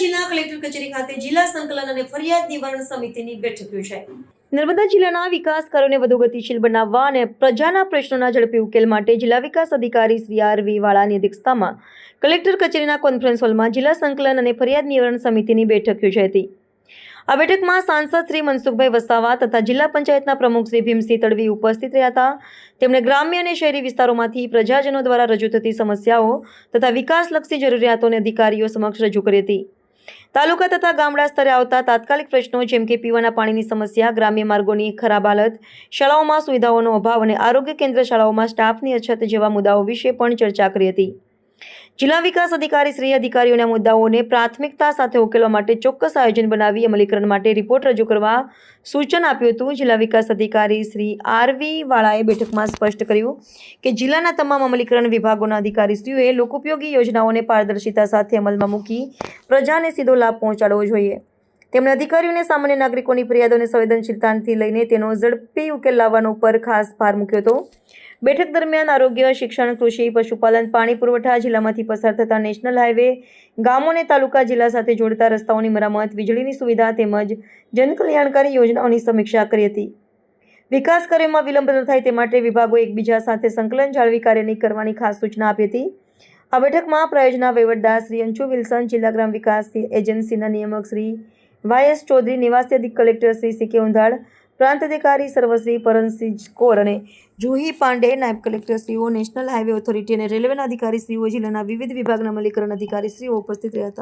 કચેરી ખાતે જિલ્લા સંકલન અને ફરિયાદ નિવારણ સમિતિની બેઠક યોજાઈ. નર્મદા જિલ્લાના વિકાસ કાર્યોને વધુ ગતિશીલ બનાવવા અને પ્રજાના પ્રશ્નોના ઝડપી ઉકેલ માટે જિલ્લા વિકાસ અધિકારી શ્રી આર વી વાળાની અધ્યક્ષતામાં કલેક્ટર કચેરીના કોન્ફરન્સ હોલમાં જિલ્લા સંકલન અને ફરિયાદ નિવારણ સમિતિની બેઠક યોજાઈ હતી. આ બેઠકમાં સાંસદ શ્રી મનસુખભાઈ વસાવા તથા જિલ્લા પંચાયતના પ્રમુખ શ્રી ભીમસિંહ તડવી ઉપસ્થિત રહ્યા હતા. તેમણે ગ્રામ્ય અને શહેરી વિસ્તારોમાંથી પ્રજાજનો દ્વારા રજૂ થતી સમસ્યાઓ તથા વિકાસલક્ષી જરૂરિયાતોને અધિકારીઓ સમક્ષ રજૂ કરી હતી. તાલુકા તથા ગામડા સ્તરે આવતા તાત્કાલિક પ્રશ્નો જેમ કે પીવાના પાણીની સમસ્યા, ગ્રામ્ય માર્ગોની ખરાબ હાલત, શાળાઓમાં સુવિધાઓનો અભાવ અને આરોગ્ય કેન્દ્ર શાળાઓમાં સ્ટાફની અછત જેવા મુદ્દાઓ વિશે પણ ચર્ચા કરી હતી. જિલ્લા વિકાસ અધિકારી શ્રી અધિકારીઓના મુદ્દાઓને પ્રાથમિકતા સાથે ઉકેલવા માટે ચોક્કસ આયોજન બનાવી અમલીકરણ માટે રિપોર્ટ રજૂ કરવા સૂચન આપ્યું હતું. જિલ્લા વિકાસ અધિકારી શ્રી આરવી વાળાએ બેઠકમાં સ્પષ્ટ કર્યું કે જિલ્લાના તમામ અમલીકરણ વિભાગોના અધિકારીશ્રીઓએ લોકોપયોગી યોજનાઓને પારદર્શિતા સાથે અમલમાં મૂકી પ્રજાને સીધો લાભ પહોંચાડવો જોઈએ. તેમણે અધિકારીઓને સામાન્ય નાગરિકોની ફરિયાદોને સંવેદનશીલતાથી લઈને તેનો ઝડપી ઉકેલ લાવવાનો ઉપર ખાસ ભાર મૂક્યો હતો. બેઠક દરમિયાન આરોગ્ય, શિક્ષણ, કૃષિ, પશુપાલન, પાણી પુરવઠા જિલ્લામાંથી પસાર થતા નેશનલ હાઈવે ગામો અને તાલુકા જિલ્લા સાથે જોડતા રસ્તાઓની મરામત, વીજળીની સુવિધા તેમજ જનકલ્યાણકારી યોજનાઓની સમીક્ષા કરી હતી. વિકાસ કાર્યમાં વિલંબ ન થાય તે માટે વિભાગો એકબીજા સાથે સંકલન જાળવી કાર્યની કરવાની ખાસ સૂચના આપી હતી. આ બેઠકમાં પ્રયોજના વહીવટદાર શ્રી અંશુ વિલ્સન, જિલ્લા ગ્રામ વિકાસ એજન્સીના નિયામક શ્રી વાય એસ ચૌધરી, નિવાસી અધિક કલેક્ટર શ્રી સી કે ઉંધાડ પ્રાંત અધિકારી સર્વશ્રી પરમસિંહ કોર અને જુહી પાંડે નાયબ કલેક્ટરશ્રીઓ, નેશનલ હાઈવે ઓથોરિટી અને રેલવેના અધિકારીશ્રીઓ, જિલ્લાના વિવિધ વિભાગના અમલીકરણ અધિકારીશ્રીઓ ઉપસ્થિત રહ્યા હતા.